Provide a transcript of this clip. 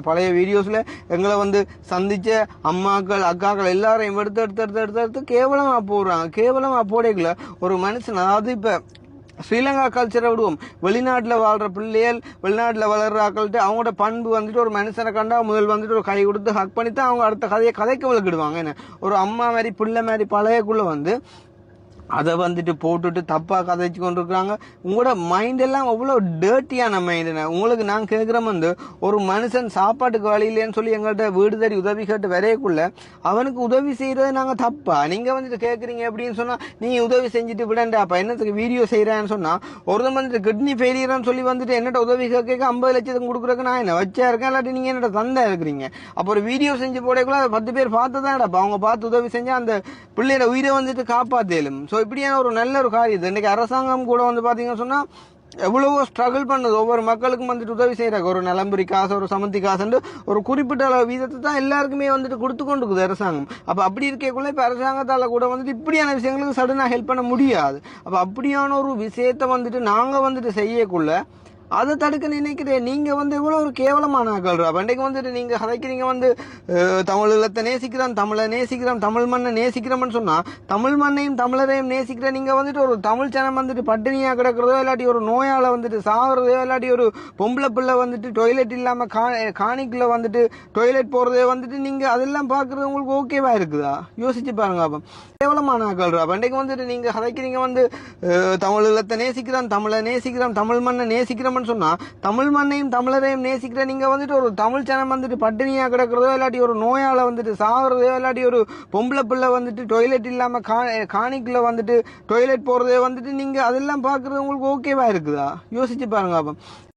பழைய வீடியோஸில் எங்களை வந்து சந்தித்த அம்மாக்கள் அக்காக்கள் எல்லாரையும் எடுத்து எடுத்து எடுத்து எடுத்து எடுத்து கேவலமாக போடுறாங்க. கேவலமாக போடல ஒரு மனுஷன் அதாவது இப்போ ஸ்ரீலங்கா கல்ச்சரை விடுவோம். வெளிநாட்டில் வாழ்கிற பிள்ளைகள் வெளிநாட்டில் வளர்றாக்கள்ட்டு அவங்களோட பண்பு வந்துட்டு ஒரு மனுஷனை கண்டா முதல் வந்துட்டு ஒரு கை கொடுத்து ஹக் பண்ணி தான் அவங்க அடுத்த கதையை கதைக்க விளக்கிடுவாங்க. என்ன? ஒரு அம்மா மாதிரி பிள்ளை மாதிரி பழையக்குள்ளே வந்து அதை வந்துட்டு போட்டுட்டு தப்பாக கதைச்சு கொண்டிருக்கிறாங்க உங்களோட மைண்ட் எல்லாம் அவ்வளோ டேர்ட்டியான மைண்டுண்ணே உங்களுக்கு நான் கேட்குற வந்து ஒரு மனுஷன் சாப்பாட்டுக்கு வழி இல்லைன்னு சொல்லி எங்கள்கிட்ட வீடு தேடி உதவி கேட்டு வரையக்குள்ள அவனுக்கு உதவி செய்கிறது நாங்கள் தப்பா? நீங்கள் வந்துட்டு கேட்குறீங்க அப்படின்னு சொன்னால் நீ உதவி செஞ்சுட்டு விடண்டா? அப்போ என்னத்துக்கு வீடியோ செய்கிறேன்னு சொன்னால் ஒருத்தன் வந்துட்டு கிட்னி ஃபெயிலியர்னு சொல்லி வந்துட்டு என்னட்ட உதவி கேட்க ஐம்பது லட்சத்துக்கு கொடுக்குறக்கு நான் என்ன வச்சா இருக்கேன்? இல்லாட்டி நீங்கள் என்னோட தந்தா இருக்கிறீங்க? அப்போ ஒரு வீடியோ செஞ்சு போடக்குள்ள பத்து பேர் பார்த்து தான் அவங்க பார்த்து உதவி செஞ்சால் அந்த பிள்ளையோட உயிரை வந்துட்டு காப்பாற்றலும் ஸோ இப்படியான ஒரு நல்ல ஒரு காரியம் இன்றைக்கி அரசாங்கம் கூட வந்து பார்த்தீங்கன்னு சொன்னால் எவ்வளவோ ஸ்ட்ரகிள் பண்ணுது. ஒவ்வொரு மக்களுக்கும் வந்துட்டு உதவி செய்கிறாங்க ஒரு நிலம்புரி காசு ஒரு சமந்தி காசுன்னு ஒரு குறிப்பிட்ட அளவு வீதத்தை தான் எல்லாருக்குமே வந்துட்டு கொடுத்து கொண்டு இருக்குது அரசாங்கம். அப்போ அப்படி இருக்கக்குள்ள இப்போ அரசாங்கத்தால் கூட வந்துட்டு இப்படியான விஷயங்களுக்கு சடனாக ஹெல்ப் பண்ண முடியாது. அப்போ அப்படியான ஒரு விஷயத்தை வந்துட்டு நாங்கள் வந்துட்டு செய்யக்குள்ள அதை தடுக்க நினைக்கிறேன். நீங்கள் வந்து இவ்வளோ ஒரு கேவலமான ஆக்கள்ரா பண்டைக்கு வந்துட்டு நீங்கள் கதைக்கிறீங்க வந்து அஹ், தமிழ் இல்லத்தை தமிழை நேசிக்கிறோம் தமிழ் மண்ணை நேசிக்கிறோம்னு சொன்னால் தமிழ் மண்ணையும் தமிழரையும் நேசிக்கிற நீங்கள் வந்துட்டு ஒரு தமிழ் ஜனம் வந்துட்டு பட்டினியாக கிடக்கிறதோ இல்லாட்டி ஒரு நோயால் வந்துட்டு சாகிறதோ இல்லாட்டி ஒரு பொம்பளை பிள்ளை வந்துட்டு டொய்லெட் இல்லாமல் கா காணிக்கில் வந்துட்டு டொய்லெட் போகிறதே வந்துட்டு நீங்கள் அதெல்லாம் பார்க்குறது உங்களுக்கு ஓகேவாக இருக்குதா? யோசிச்சு பாருங்க அப்போ. கேவலமான ஆக்கள்ரா பண்டைக்கு வந்துட்டு நீங்கள் கதைக்கிறீங்க வந்து அஹ், தமிழ் இல்லத்தை தமிழை நேசிக்கிறோம் தமிழ் மண்ணை நேசிக்கிறோம்னு சொன்னா தமிழ் மண்ணையும் தமிழரையும் நேசிக்கிற நீங்க வந்துட்டு ஒரு தமிழ் ஜனம் வந்துட்டு பட்டினியா கிடக்கிறதோ இல்லாட்டி ஒரு நோயால வந்துட்டு சாகிறதோ இல்லாட்டி ஒரு பொம்பளை பிள்ளை வந்துட்டு டொய்லெட் இல்லாம கா காணிக்கில் வந்துட்டு டொய்லெட் போறதே வந்துட்டு நீங்க அதெல்லாம் பாக்குறது உங்களுக்கு ஓகேவா இருக்குதா? யோசிச்சு பாருங்க அப்போ.